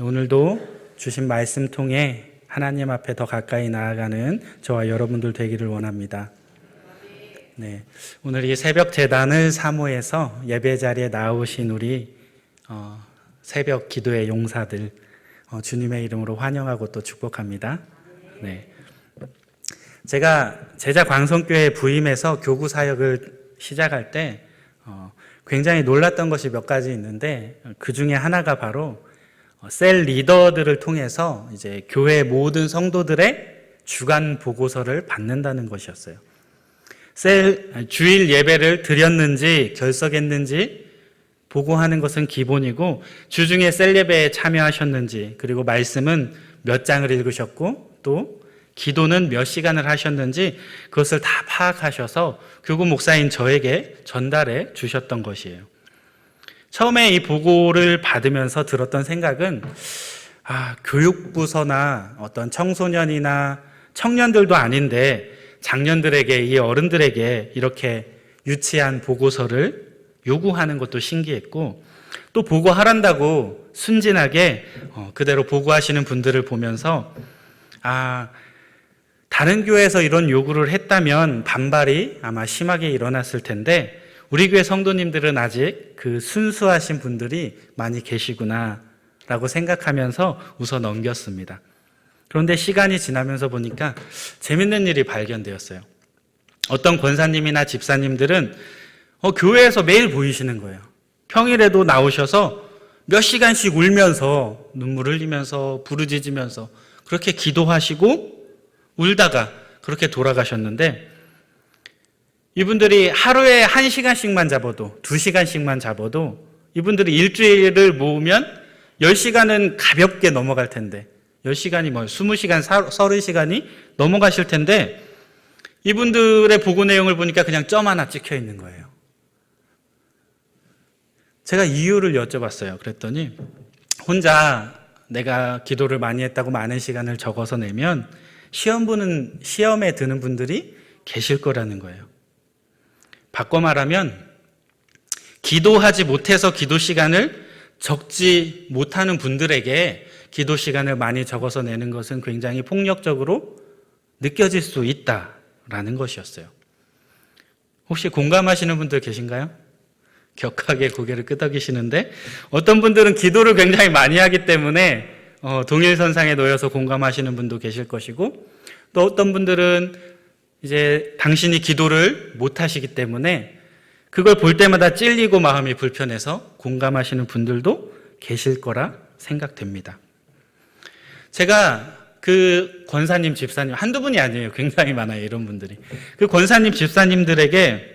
오늘도 주신 말씀 통해 하나님 앞에 더 가까이 나아가는 저와 여러분들 되기를 원합니다. 네, 오늘 이 새벽 재단을 사모해서 예배 자리에 나오신 우리 어, 새벽 기도의 용사들 어, 주님의 이름으로 환영하고 또 축복합니다. 네, 제가 제자 광성교회 부임해서 교구 사역을 시작할 때 어, 굉장히 놀랐던 것이 몇 가지 있는데 그 중에 하나가 바로 어, 셀 리더들을 통해서 이제 교회 모든 성도들의 주간 보고서를 받는다는 것이었어요. 셀 주일 예배를 드렸는지 결석했는지 보고하는 것은 기본이고 주중에 셀 예배에 참여하셨는지 그리고 말씀은 몇 장을 읽으셨고 또 기도는 몇 시간을 하셨는지 그것을 다 파악하셔서 교구 목사인 저에게 전달해 주셨던 것이에요. 처음에 이 보고를 받으면서 들었던 생각은 아, 교육부서나 어떤 청소년이나 청년들도 아닌데 장년들에게 이 어른들에게 이렇게 유치한 보고서를 요구하는 것도 신기했고 또 보고하란다고 순진하게 어, 그대로 보고하시는 분들을 보면서 아 다른 교회에서 이런 요구를 했다면 반발이 아마 심하게 일어났을 텐데 우리 교회 성도님들은 아직 그 순수하신 분들이 많이 계시구나라고 생각하면서 웃어 넘겼습니다. 그런데 시간이 지나면서 보니까 재밌는 일이 발견되었어요. 어떤 권사님이나 집사님들은 어, 교회에서 매일 보이시는 거예요. 평일에도 나오셔서 몇 시간씩 울면서 눈물 흘리면서 부르짖으면서 그렇게 기도하시고 울다가 그렇게 돌아가셨는데 이분들이 하루에 한 시간씩만 잡아도 두 시간씩만 잡아도 이분들이 일주일을 모으면 10시간은 가볍게 넘어갈 텐데 10시간이 뭐 20시간, 30시간이 넘어가실 텐데 이분들의 보고 내용을 보니까 그냥 점 하나 찍혀 있는 거예요. 제가 이유를 여쭤봤어요. 그랬더니 혼자 내가 기도를 많이 했다고 많은 시간을 적어서 내면 시험 보는 시험에 드는 분들이 계실 거라는 거예요. 바꿔 말하면 기도하지 못해서 기도 시간을 적지 못하는 분들에게 기도 시간을 많이 적어서 내는 것은 굉장히 폭력적으로 느껴질 수 있다라는 것이었어요. 혹시 공감하시는 분들 계신가요? 격하게 고개를 끄덕이시는데 어떤 분들은 기도를 굉장히 많이 하기 때문에 어, 동일선상에 놓여서 공감하시는 분도 계실 것이고 또 어떤 분들은 이제 당신이 기도를 못 하시기 때문에 그걸 볼 때마다 찔리고 마음이 불편해서 공감하시는 분들도 계실 거라 생각됩니다. 제가 그 권사님, 집사님, 한두 분이 아니에요. 굉장히 많아요. 이런 분들이. 그 권사님, 집사님들에게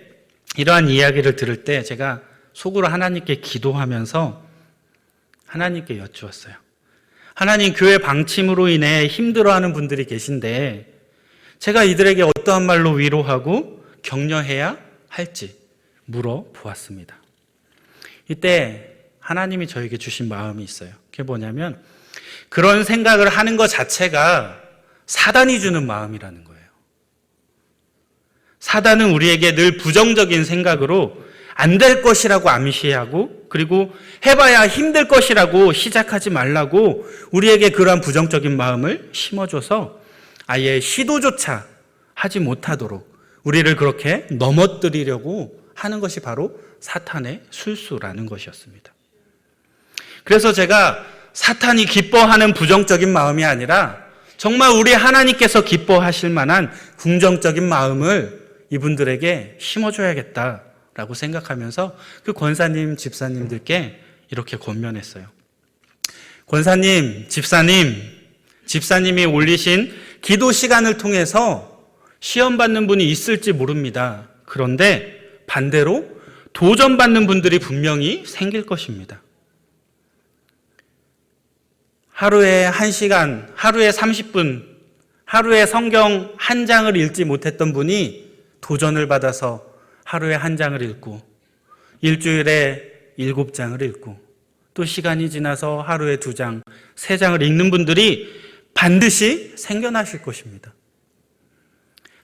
이러한 이야기를 들을 때 제가 속으로 하나님께 기도하면서 하나님께 여쭈었어요. 하나님 교회 방침으로 인해 힘들어하는 분들이 계신데 제가 이들에게 어떠한 말로 위로하고 격려해야 할지 물어보았습니다. 이때 하나님이 저에게 주신 마음이 있어요. 그게 뭐냐면 그런 생각을 하는 것 자체가 사단이 주는 마음이라는 거예요. 사단은 우리에게 늘 부정적인 생각으로 안 될 것이라고 암시하고 그리고 해봐야 힘들 것이라고 시작하지 말라고 우리에게 그러한 부정적인 마음을 심어줘서 아예 시도조차 하지 못하도록 우리를 그렇게 넘어뜨리려고 하는 것이 바로 사탄의 술수라는 것이었습니다. 그래서 제가 사탄이 기뻐하는 부정적인 마음이 아니라 정말 우리 하나님께서 기뻐하실 만한 긍정적인 마음을 이분들에게 심어줘야겠다라고 생각하면서 그 권사님, 집사님들께 이렇게 권면했어요. 권사님, 집사님, 집사님이 올리신 기도 시간을 통해서 시험 받는 분이 있을지 모릅니다. 그런데 반대로 도전 받는 분들이 분명히 생길 것입니다. 하루에 1시간, 하루에 30분, 하루에 성경 한 장을 읽지 못했던 분이 도전을 받아서 하루에 한 장을 읽고 일주일에 일곱 장을 읽고 또 시간이 지나서 하루에 두 장, 세 장을 읽는 분들이 반드시 생겨나실 것입니다.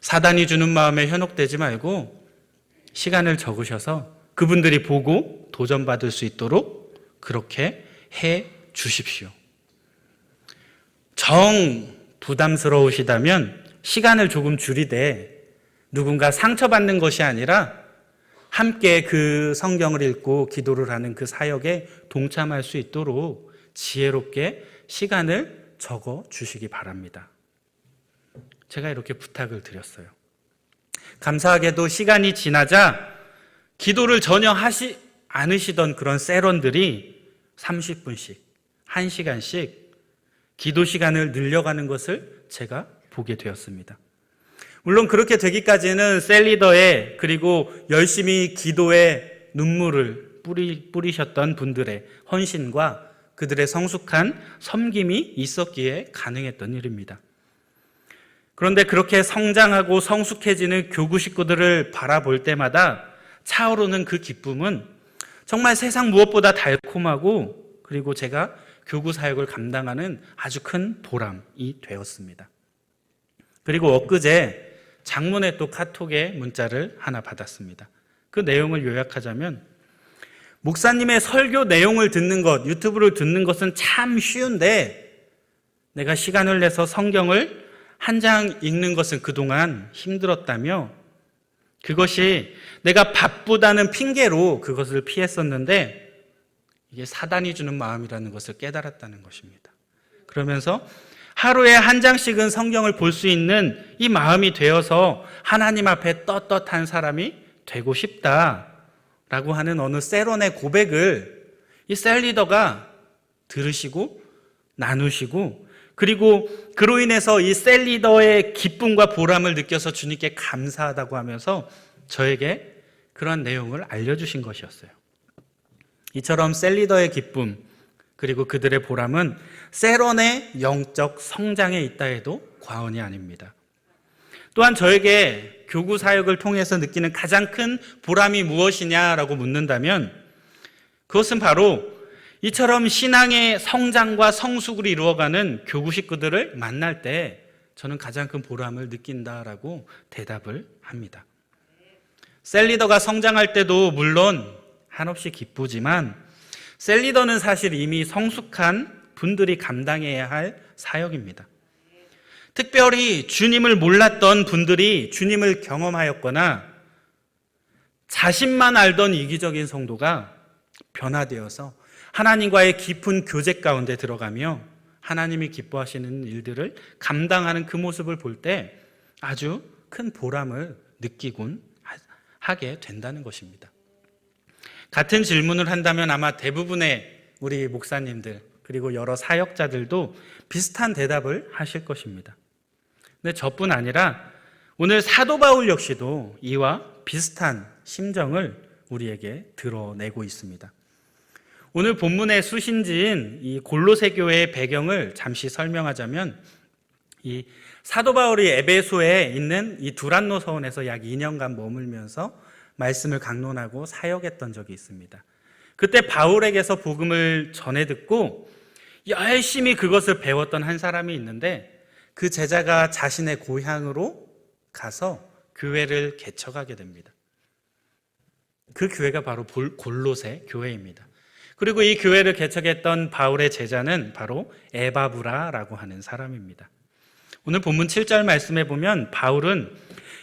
사단이 주는 마음에 현혹되지 말고 시간을 적으셔서 그분들이 보고 도전받을 수 있도록 그렇게 해 주십시오. 정 부담스러우시다면 시간을 조금 줄이되 누군가 상처받는 것이 아니라 함께 그 성경을 읽고 기도를 하는 그 사역에 동참할 수 있도록 지혜롭게 시간을 적어 주시기 바랍니다. 제가 이렇게 부탁을 드렸어요. 감사하게도 시간이 지나자 기도를 전혀 하시 않으시던 그런 세런들이 30분씩, 1시간씩 기도 시간을 늘려가는 것을 제가 보게 되었습니다. 물론 그렇게 되기까지는 셀리더의 그리고 열심히 기도에 눈물을 뿌리, 뿌리셨던 분들의 헌신과 그들의 성숙한 섬김이 있었기에 가능했던 일입니다. 그런데 그렇게 성장하고 성숙해지는 교구 식구들을 바라볼 때마다 차오르는 그 기쁨은 정말 세상 무엇보다 달콤하고 그리고 제가 교구 사역을 감당하는 아주 큰 보람이 되었습니다. 그리고 엊그제 장문의 또 카톡에 문자를 하나 받았습니다. 그 내용을 요약하자면 목사님의 설교 내용을 듣는 것, 유튜브를 듣는 것은 참 쉬운데 내가 시간을 내서 성경을 한 장 읽는 것은 그동안 힘들었다며 그것이 내가 바쁘다는 핑계로 그것을 피했었는데 이게 사단이 주는 마음이라는 것을 깨달았다는 것입니다. 그러면서 하루에 한 장씩은 성경을 볼 수 있는 이 마음이 되어서 하나님 앞에 떳떳한 사람이 되고 싶다 라고 하는 어느 세론의 고백을 이 셀리더가 들으시고 나누시고 그리고 그로 인해서 이 셀리더의 기쁨과 보람을 느껴서 주님께 감사하다고 하면서 저에게 그런 내용을 알려주신 것이었어요. 이처럼 셀리더의 기쁨, 그리고 그들의 보람은 세론의 영적 성장에 있다 해도 과언이 아닙니다. 또한 저에게 교구 사역을 통해서 느끼는 가장 큰 보람이 무엇이냐라고 묻는다면 그것은 바로 이처럼 신앙의 성장과 성숙을 이루어가는 교구 식구들을 만날 때 저는 가장 큰 보람을 느낀다라고 대답을 합니다. 셀리더가 성장할 때도 물론 한없이 기쁘지만 셀리더는 사실 이미 성숙한 분들이 감당해야 할 사역입니다. 특별히 주님을 몰랐던 분들이 주님을 경험하였거나 자신만 알던 이기적인 성도가 변화되어서 하나님과의 깊은 교제 가운데 들어가며 하나님이 기뻐하시는 일들을 감당하는 그 모습을 볼 때 아주 큰 보람을 느끼곤 하게 된다는 것입니다. 같은 질문을 한다면 아마 대부분의 우리 목사님들 그리고 여러 사역자들도 비슷한 대답을 하실 것입니다. 근데 저뿐 아니라 오늘 사도 바울 역시도 이와 비슷한 심정을 우리에게 드러내고 있습니다. 오늘 본문의 수신지인 이 골로새 교회의 배경을 잠시 설명하자면 이 사도 바울이 에베소에 있는 이 두란노 서원에서 약 2년간 머물면서 말씀을 강론하고 사역했던 적이 있습니다. 그때 바울에게서 복음을 전해 듣고 열심히 그것을 배웠던 한 사람이 있는데 그 제자가 자신의 고향으로 가서 교회를 개척하게 됩니다. 그 교회가 바로 골로새 교회입니다. 그리고 이 교회를 개척했던 바울의 제자는 바로 에바브라라고 하는 사람입니다. 오늘 본문 7절 말씀에 보면 바울은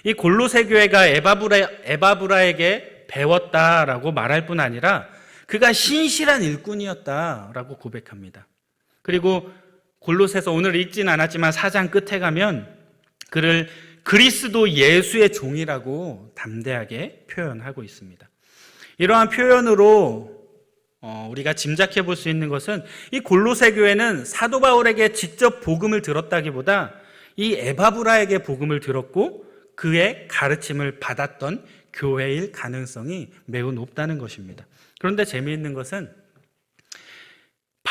이 골로새 교회가 에바브라, 에바브라에게 배웠다라고 말할 뿐 아니라 그가 신실한 일꾼이었다라고 고백합니다. 그리고 골로새서 오늘 읽진 않았지만 사장 끝에 가면 그를 그리스도 예수의 종이라고 담대하게 표현하고 있습니다. 이러한 표현으로 어, 우리가 짐작해 볼 수 있는 것은 이 골로새 교회는 사도 바울에게 직접 복음을 들었다기보다 이 에바브라에게 복음을 들었고 그의 가르침을 받았던 교회일 가능성이 매우 높다는 것입니다. 그런데 재미있는 것은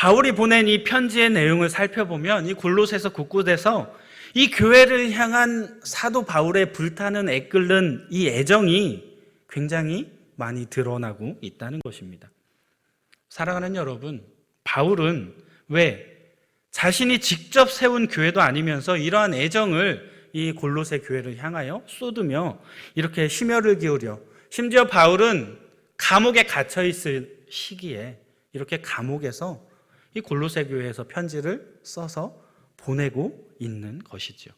바울이 보낸 이 편지의 내용을 살펴보면 이 골로새서 곳곳에서 이 교회를 향한 사도 바울의 불타는 애끓는 이 애정이 굉장히 많이 드러나고 있다는 것입니다. 사랑하는 여러분, 바울은 왜 자신이 직접 세운 교회도 아니면서 이러한 애정을 이 골로새 교회를 향하여 쏟으며 이렇게 심혈을 기울여 심지어 바울은 감옥에 갇혀 있을 시기에 이렇게 감옥에서 이 골로새 교회에서 편지를 써서 보내고 있는 것이지요.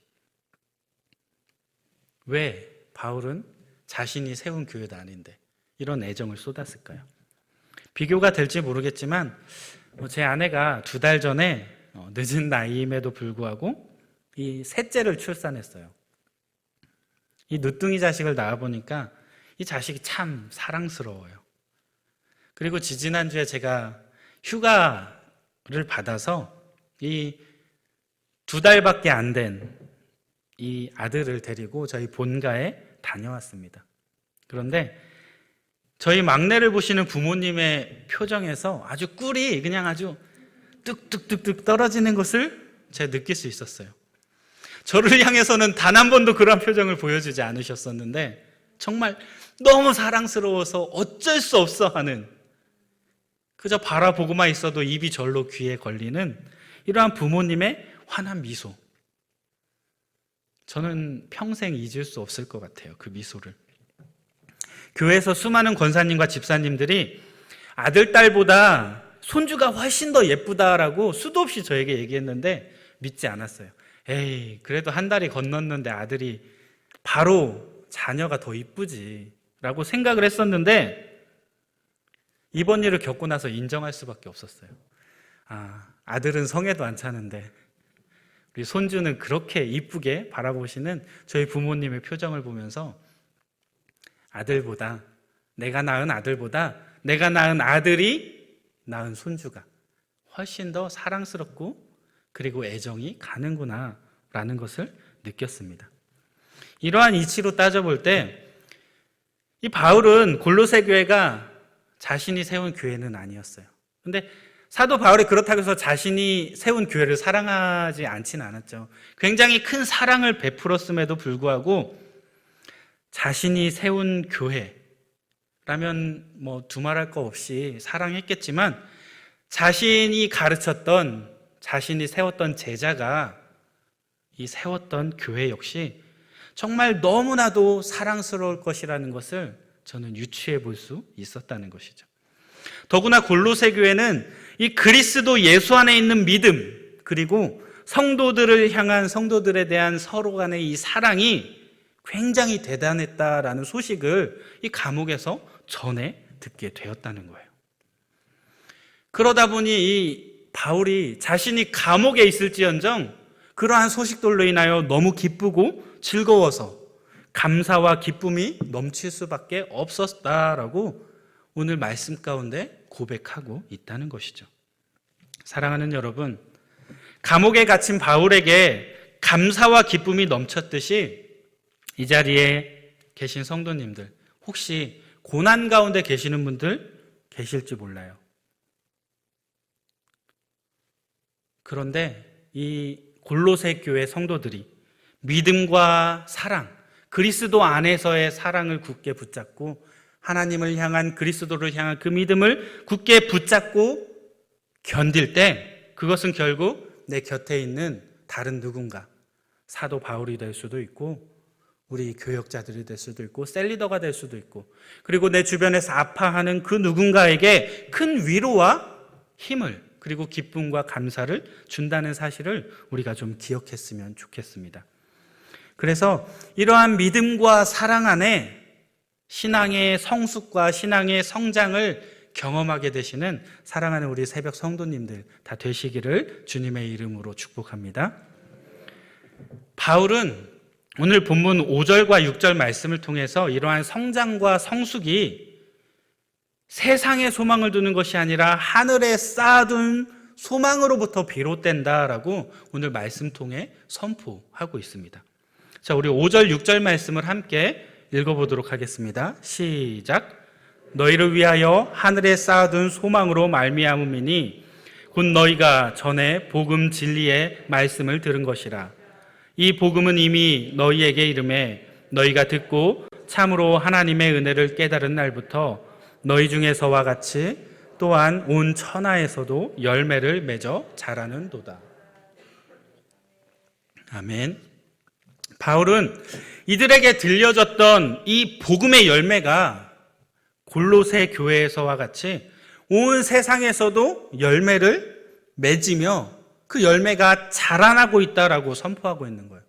왜 바울은 자신이 세운 교회도 아닌데 이런 애정을 쏟았을까요? 비교가 될지 모르겠지만 뭐제 아내가 두 달 전에 어, 늦은 나이임에도 불구하고 이 셋째를 출산했어요. 이 늦둥이 자식을 낳아 보니까 이 자식이 참 사랑스러워요. 그리고 지지난주에 제가 휴가 를 받아서 이 두 달밖에 안 된 이 아들을 데리고 저희 본가에 다녀왔습니다. 그런데 저희 막내를 보시는 부모님의 표정에서 아주 꿀이 그냥 아주 뚝뚝뚝뚝 떨어지는 것을 제가 느낄 수 있었어요. 저를 향해서는 단 한 번도 그런 표정을 보여주지 않으셨었는데 정말 너무 사랑스러워서 어쩔 수 없어 하는 그저 바라보고만 있어도 입이 절로 귀에 걸리는 이러한 부모님의 환한 미소. 저는 평생 잊을 수 없을 것 같아요. 그 미소를. 교회에서 수많은 권사님과 집사님들이 아들, 딸보다 손주가 훨씬 더 예쁘다라고 수도 없이 저에게 얘기했는데 믿지 않았어요. 에이, 그래도 한 달이 건넜는데 아들이 바로 자녀가 더 이쁘지. 라고 생각을 했었는데 이번 일을 겪고 나서 인정할 수밖에 없었어요. 아, 아들은 성에도 안 차는데 우리 손주는 그렇게 이쁘게 바라보시는 저희 부모님의 표정을 보면서 아들보다 내가 낳은 아들보다 내가 낳은 아들이 낳은 손주가 훨씬 더 사랑스럽고 그리고 애정이 가는구나 라는 것을 느꼈습니다. 이러한 이치로 따져볼 때 이 바울은 골로새 교회가 자신이 세운 교회는 아니었어요. 근데 사도 바울이 그렇다고 해서 자신이 세운 교회를 사랑하지 않지는 않았죠. 굉장히 큰 사랑을 베풀었음에도 불구하고 자신이 세운 교회라면 뭐 두말할 거 없이 사랑했겠지만 자신이 가르쳤던 자신이 세웠던 제자가 이 세웠던 교회 역시 정말 너무나도 사랑스러울 것이라는 것을 저는 유추해 볼 수 있었다는 것이죠. 더구나 골로새 교회는 이 그리스도 예수 안에 있는 믿음 그리고 성도들을 향한 성도들에 대한 서로 간의 이 사랑이 굉장히 대단했다라는 소식을 이 감옥에서 전해 듣게 되었다는 거예요. 그러다 보니 이 바울이 자신이 감옥에 있을지언정 그러한 소식들로 인하여 너무 기쁘고 즐거워서 감사와 기쁨이 넘칠 수밖에 없었다라고 오늘 말씀 가운데 고백하고 있다는 것이죠. 사랑하는 여러분, 감옥에 갇힌 바울에게 감사와 기쁨이 넘쳤듯이 이 자리에 계신 성도님들, 혹시 고난 가운데 계시는 분들 계실지 몰라요. 그런데 이 골로새 교회 성도들이 믿음과 사랑, 그리스도 안에서의 사랑을 굳게 붙잡고 하나님을 향한 그리스도를 향한 그 믿음을 굳게 붙잡고 견딜 때 그것은 결국 내 곁에 있는 다른 누군가 사도 바울이 될 수도 있고 우리 교역자들이 될 수도 있고 셀리더가 될 수도 있고 그리고 내 주변에서 아파하는 그 누군가에게 큰 위로와 힘을 그리고 기쁨과 감사를 준다는 사실을 우리가 좀 기억했으면 좋겠습니다. 그래서 이러한 믿음과 사랑 안에 신앙의 성숙과 신앙의 성장을 경험하게 되시는 사랑하는 우리 새벽 성도님들 다 되시기를 주님의 이름으로 축복합니다. 바울은 오늘 본문 5절과 6절 말씀을 통해서 이러한 성장과 성숙이 세상에 소망을 두는 것이 아니라 하늘에 쌓아둔 소망으로부터 비롯된다라고 오늘 말씀 통해 선포하고 있습니다. 자, 우리 5절, 6절 말씀을 함께 읽어보도록 하겠습니다. 시작. 너희를 위하여 하늘에 쌓아둔 소망으로 말미암음이니 곧 너희가 전에 복음 진리의 말씀을 들은 것이라. 이 복음은 이미 너희에게 이름에 너희가 듣고 참으로 하나님의 은혜를 깨달은 날부터 너희 중에서와 같이 또한 온 천하에서도 열매를 맺어 자라는 도다. 아멘. 바울은 이들에게 들려졌던 이 복음의 열매가 골로새 교회에서와 같이 온 세상에서도 열매를 맺으며 그 열매가 자라나고 있다라고 선포하고 있는 거예요.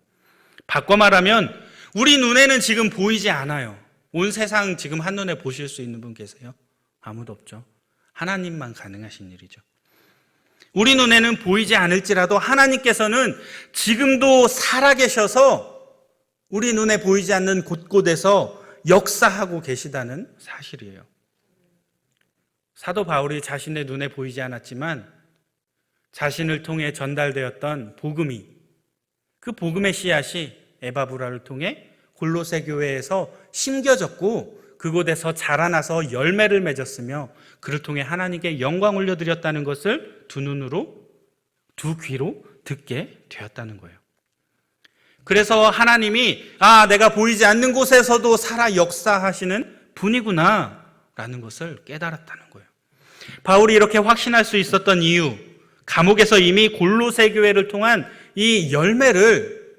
바꿔 말하면 우리 눈에는 지금 보이지 않아요. 온 세상 지금 한눈에 보실 수 있는 분 계세요? 아무도 없죠. 하나님만 가능하신 일이죠. 우리 눈에는 보이지 않을지라도 하나님께서는 지금도 살아계셔서 우리 눈에 보이지 않는 곳곳에서 역사하고 계시다는 사실이에요. 사도 바울이 자신의 눈에 보이지 않았지만 자신을 통해 전달되었던 복음이 그 복음의 씨앗이 에바브라를 통해 골로새 교회에서 심겨졌고 그곳에서 자라나서 열매를 맺었으며 그를 통해 하나님께 영광 올려드렸다는 것을 두 눈으로 두 귀로 듣게 되었다는 거예요. 그래서 하나님이 아 내가 보이지 않는 곳에서도 살아 역사하시는 분이구나 라는 것을 깨달았다는 거예요. 바울이 이렇게 확신할 수 있었던 이유 감옥에서 이미 골로새 교회를 통한 이 열매를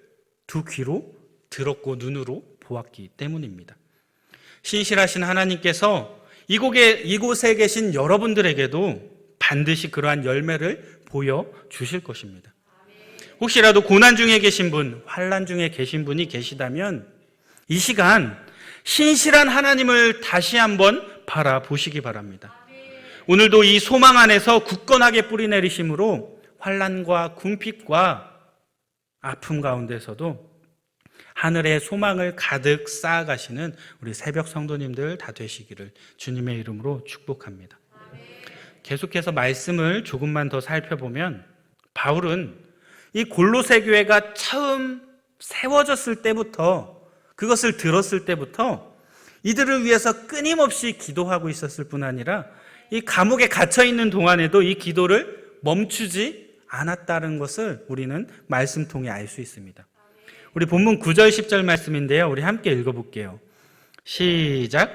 두 귀로 들었고 눈으로 보았기 때문입니다. 신실하신 하나님께서 이곳에, 이곳에 계신 여러분들에게도 반드시 그러한 열매를 보여 주실 것입니다. 혹시라도 고난 중에 계신 분, 환란 중에 계신 분이 계시다면 이 시간 신실한 하나님을 다시 한번 바라보시기 바랍니다. 오늘도 이 소망 안에서 굳건하게 뿌리 내리심으로 환란과 궁핍과 아픔 가운데서도 하늘의 소망을 가득 쌓아가시는 우리 새벽 성도님들 다 되시기를 주님의 이름으로 축복합니다. 계속해서 말씀을 조금만 더 살펴보면 바울은 이 골로새 교회가 처음 세워졌을 때부터 그것을 들었을 때부터 이들을 위해서 끊임없이 기도하고 있었을 뿐 아니라 이 감옥에 갇혀 있는 동안에도 이 기도를 멈추지 않았다는 것을 우리는 말씀 통해 알 수 있습니다. 우리 본문 9절 10절 말씀인데요. 우리 함께 읽어 볼게요. 시작.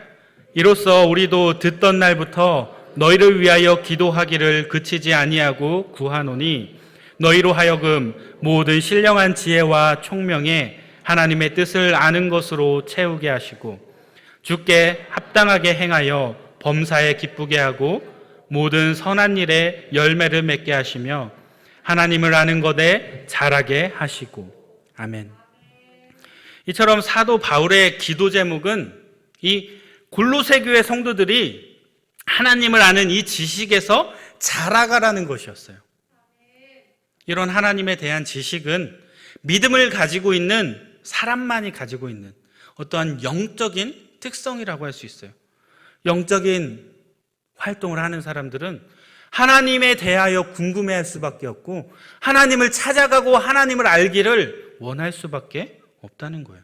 이로써 우리도 듣던 날부터 너희를 위하여 기도하기를 그치지 아니하고 구하노니 너희로 하여금 모든 신령한 지혜와 총명에 하나님의 뜻을 아는 것으로 채우게 하시고 주께 합당하게 행하여 범사에 기쁘게 하고 모든 선한 일에 열매를 맺게 하시며 하나님을 아는 것에 자라게 하시고 아멘. 이처럼 사도 바울의 기도 제목은 이 골로새 교회 성도들이 하나님을 아는 이 지식에서 자라가라는 것이었어요. 이런 하나님에 대한 지식은 믿음을 가지고 있는 사람만이 가지고 있는 어떠한 영적인 특성이라고 할 수 있어요. 영적인 활동을 하는 사람들은 하나님에 대하여 궁금해할 수밖에 없고 하나님을 찾아가고 하나님을 알기를 원할 수밖에 없다는 거예요.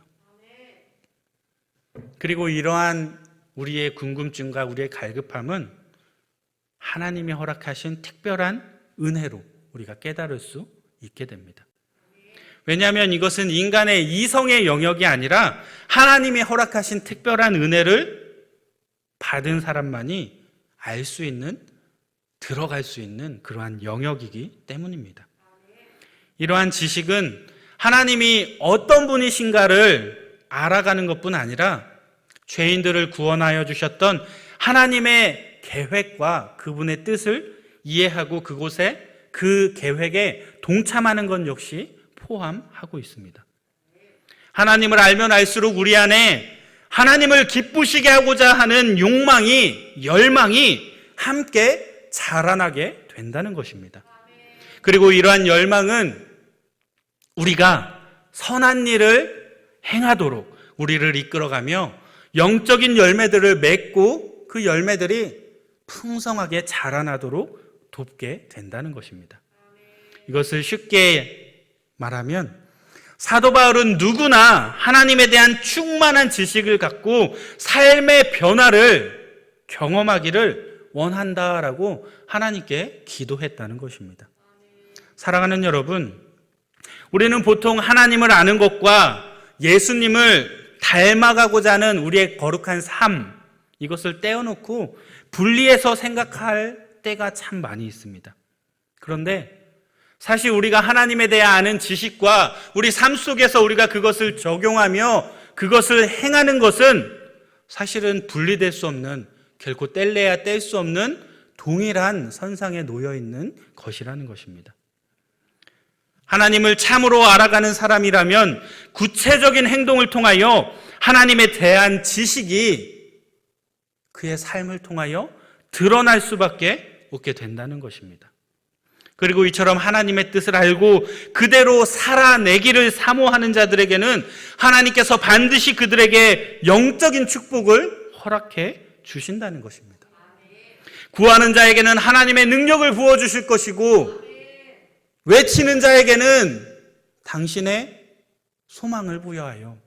그리고 이러한 우리의 궁금증과 우리의 갈급함은 하나님이 허락하신 특별한 은혜로 우리가 깨달을 수 있게 됩니다. 왜냐하면 이것은 인간의 이성의 영역이 아니라 하나님이 허락하신 특별한 은혜를 받은 사람만이 알 수 있는, 들어갈 수 있는 그러한 영역이기 때문입니다. 이러한 지식은 하나님이 어떤 분이신가를 알아가는 것뿐 아니라 죄인들을 구원하여 주셨던 하나님의 계획과 그분의 뜻을 이해하고 그곳에 그 계획에 동참하는 것 역시 포함하고 있습니다. 하나님을 알면 알수록 우리 안에 하나님을 기쁘시게 하고자 하는 욕망이, 열망이 함께 자라나게 된다는 것입니다. 그리고 이러한 열망은 우리가 선한 일을 행하도록 우리를 이끌어가며 영적인 열매들을 맺고 그 열매들이 풍성하게 자라나도록 돕게 된다는 것입니다. 이것을 쉽게 말하면 사도 바울은 누구나 하나님에 대한 충만한 지식을 갖고 삶의 변화를 경험하기를 원한다라고 하나님께 기도했다는 것입니다. 사랑하는 여러분, 우리는 보통 하나님을 아는 것과 예수님을 닮아가고자 하는 우리의 거룩한 삶, 이것을 떼어놓고 분리해서 생각할 때가 참 많이 있습니다. 그런데 사실 우리가 하나님에 대해 아는 지식과 우리 삶 속에서 우리가 그것을 적용하며 그것을 행하는 것은 사실은 분리될 수 없는 결코 뗄래야 뗄 수 없는 동일한 선상에 놓여 있는 것이라는 것입니다. 하나님을 참으로 알아가는 사람이라면 구체적인 행동을 통하여 하나님에 대한 지식이 그의 삶을 통하여 드러날 수밖에 없게 된다는 것입니다. 그리고 이처럼 하나님의 뜻을 알고 그대로 살아내기를 사모하는 자들에게는 하나님께서 반드시 그들에게 영적인 축복을 허락해 주신다는 것입니다. 구하는 자에게는 하나님의 능력을 부어주실 것이고 외치는 자에게는 당신의 소망을 부여하여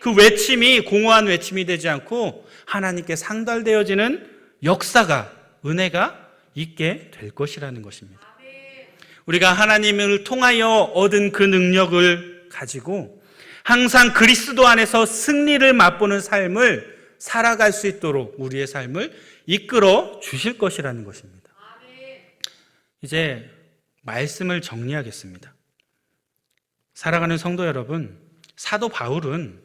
그 외침이 공허한 외침이 되지 않고 하나님께 상달되어지는 역사가 은혜가 있게 될 것이라는 것입니다. 우리가 하나님을 통하여 얻은 그 능력을 가지고 항상 그리스도 안에서 승리를 맛보는 삶을 살아갈 수 있도록 우리의 삶을 이끌어 주실 것이라는 것입니다. 이제 말씀을 정리하겠습니다. 살아가는 성도 여러분, 사도 바울은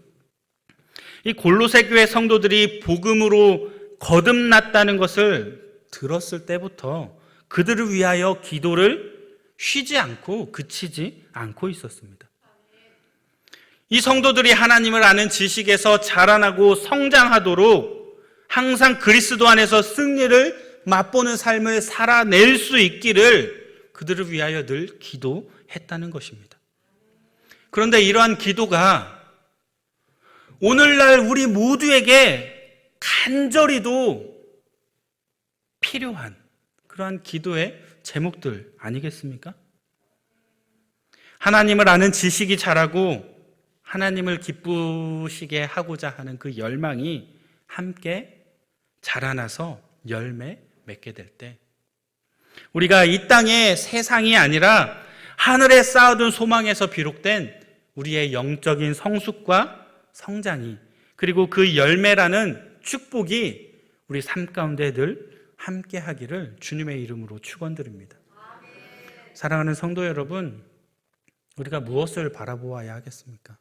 이 골로새 교회 성도들이 복음으로 거듭났다는 것을 들었을 때부터 그들을 위하여 기도를 쉬지 않고 그치지 않고 있었습니다. 이 성도들이 하나님을 아는 지식에서 자라나고 성장하도록 항상 그리스도 안에서 승리를 맛보는 삶을 살아낼 수 있기를 그들을 위하여 늘 기도했다는 것입니다. 그런데 이러한 기도가 오늘날 우리 모두에게 간절히도 필요한 그러한 기도의 제목들 아니겠습니까? 하나님을 아는 지식이 자라고 하나님을 기쁘시게 하고자 하는 그 열망이 함께 자라나서 열매 맺게 될 때, 우리가 이 땅의 세상이 아니라 하늘에 쌓아둔 소망에서 비록된 우리의 영적인 성숙과 성장이, 그리고 그 열매라는 축복이 우리 삶 가운데 늘 함께 하기를 주님의 이름으로 축원드립니다. 사랑하는 성도 여러분, 우리가 무엇을 바라보아야 하겠습니까?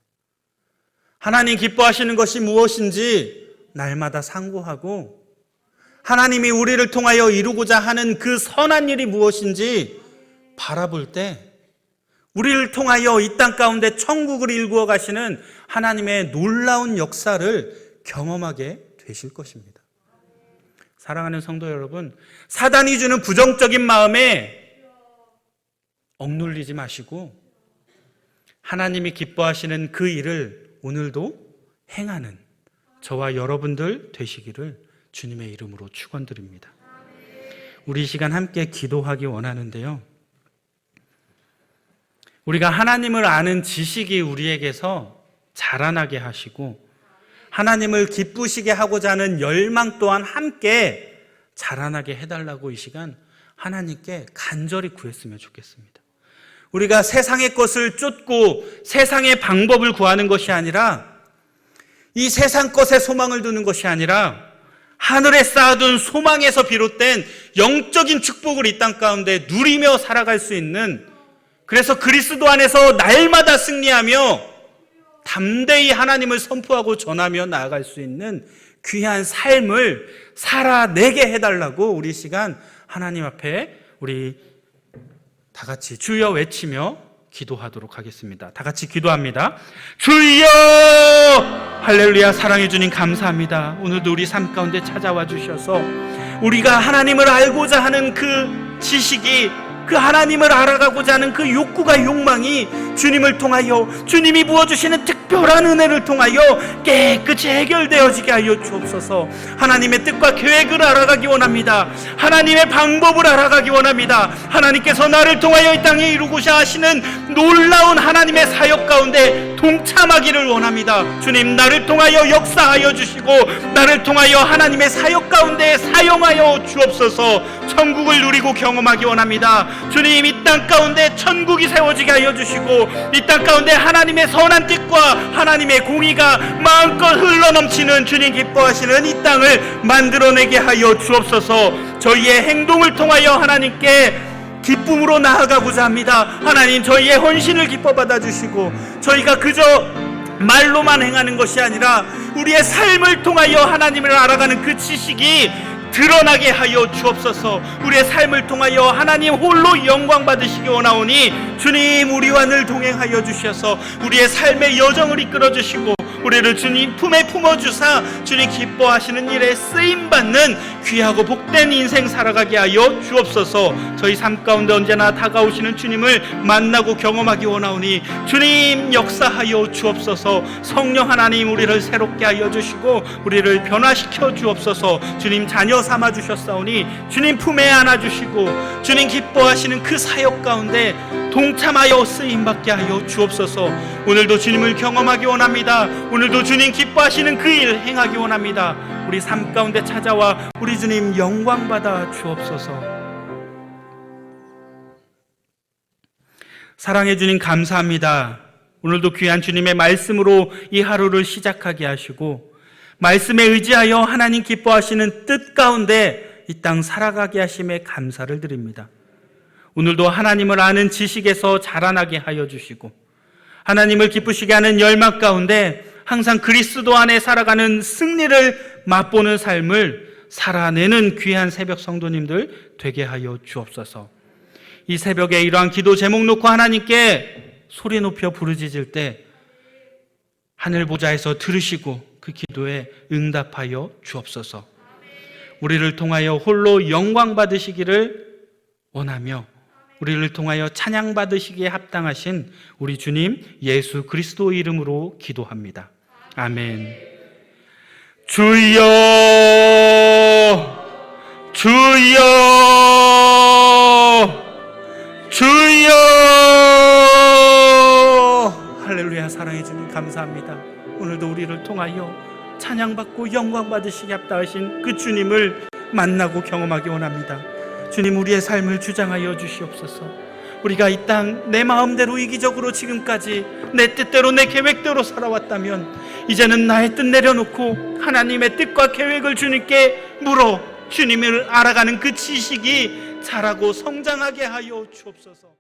하나님 기뻐하시는 것이 무엇인지 날마다 상고하고 하나님이 우리를 통하여 이루고자 하는 그 선한 일이 무엇인지 바라볼 때 우리를 통하여 이 땅 가운데 천국을 일구어 가시는 하나님의 놀라운 역사를 경험하게 되실 것입니다. 사랑하는 성도 여러분, 사단이 주는 부정적인 마음에 억눌리지 마시고 하나님이 기뻐하시는 그 일을 오늘도 행하는 저와 여러분들 되시기를 주님의 이름으로 축원드립니다. 우리 시간 함께 기도하기 원하는데요. 우리가 하나님을 아는 지식이 우리에게서 자라나게 하시고 하나님을 기쁘시게 하고자 하는 열망 또한 함께 자라나게 해달라고 이 시간 하나님께 간절히 구했으면 좋겠습니다. 우리가 세상의 것을 쫓고 세상의 방법을 구하는 것이 아니라 이 세상 것에 소망을 두는 것이 아니라 하늘에 쌓아둔 소망에서 비롯된 영적인 축복을 이 땅 가운데 누리며 살아갈 수 있는 그래서 그리스도 안에서 날마다 승리하며 담대히 하나님을 선포하고 전하며 나아갈 수 있는 귀한 삶을 살아내게 해달라고 우리 시간 하나님 앞에 우리 다 같이 주여 외치며 기도하도록 하겠습니다. 다 같이 기도합니다. 주여! 할렐루야 사랑해 주님 감사합니다. 오늘도 우리 삶 가운데 찾아와 주셔서 우리가 하나님을 알고자 하는 그 지식이 그 하나님을 알아가고자 하는 그 욕구가 욕망이 주님을 통하여 주님이 부어주시는 특별한 은혜를 통하여 깨끗이 해결되어지게 하여 주옵소서. 하나님의 뜻과 계획을 알아가기 원합니다. 하나님의 방법을 알아가기 원합니다. 하나님께서 나를 통하여 이 땅에 이루고자 하시는 놀라운 하나님의 사역 가운데 동참하기를 원합니다. 주님 나를 통하여 역사하여 주시고 나를 통하여 하나님의 사역 가운데 사용하여 주옵소서. 천국을 누리고 경험하기 원합니다 주님 이 땅 가운데 천국이 세워지게 하여 주시고 이 땅 가운데 하나님의 선한 뜻과 하나님의 공의가 마음껏 흘러넘치는 주님 기뻐하시는 이 땅을 만들어내게 하여 주옵소서. 저희의 행동을 통하여 하나님께 기쁨으로 나아가고자 합니다. 하나님 저희의 헌신을 기뻐 받아주시고 저희가 그저 말로만 행하는 것이 아니라 우리의 삶을 통하여 하나님을 알아가는 그 지식이 드러나게 하여 주옵소서. 우리의 삶을 통하여 하나님 홀로 영광 받으시기 원하오니 주님 우리와 늘 동행하여 주셔서 우리의 삶의 여정을 이끌어 주시고 우리를 주님 품에 품어 주사 주님 기뻐하시는 일에 쓰임 받는 귀하고 복된 인생 살아가게 하여 주옵소서. 저희 삶 가운데 언제나 다가오시는 주님을 만나고 경험하기 원하오니 주님 역사하여 주옵소서. 성령 하나님 우리를 새롭게 하여 주시고 우리를 변화시켜 주옵소서. 주님 자녀 삼아 주셨사오니 주님 품에 안아 주시고 주님 기뻐하시는 그 사역 가운데 동참하여 쓰임 받게 하여 주옵소서. 오늘도 주님을 경험하기 원합니다. 오늘도 주님 기뻐하시는 그 일 행하기 원합니다. 우리 삶 가운데 찾아와 우리 주님 영광 받아 주옵소서. 사랑해 주님 감사합니다. 오늘도 귀한 주님의 말씀으로 이 하루를 시작하게 하시고 말씀에 의지하여 하나님 기뻐하시는 뜻 가운데 이 땅 살아가게 하심에 감사를 드립니다. 오늘도 하나님을 아는 지식에서 자라나게 하여 주시고 하나님을 기쁘시게 하는 열망 가운데 항상 그리스도 안에 살아가는 승리를 맛보는 삶을 살아내는 귀한 새벽 성도님들 되게 하여 주옵소서. 이 새벽에 이러한 기도 제목 놓고 하나님께 소리 높여 부르짖을 때 하늘 보좌에서 들으시고 그 기도에 응답하여 주옵소서. 우리를 통하여 홀로 영광 받으시기를 원하며 우리를 통하여 찬양 받으시기에 합당하신 우리 주님 예수 그리스도 이름으로 기도합니다. 아멘. 주여 주여 주여 할렐루야 사랑해 주님 감사합니다. 오늘도 우리를 통하여 찬양받고 영광 받으시기 합당하신 그 주님을 만나고 경험하기 원합니다. 주님 우리의 삶을 주장하여 주시옵소서. 우리가 이 땅 내 마음대로 이기적으로 지금까지 내 뜻대로 내 계획대로 살아왔다면 이제는 나의 뜻 내려놓고 하나님의 뜻과 계획을 주님께 물어 주님을 알아가는 그 지식이 자라고 성장하게 하여 주옵소서.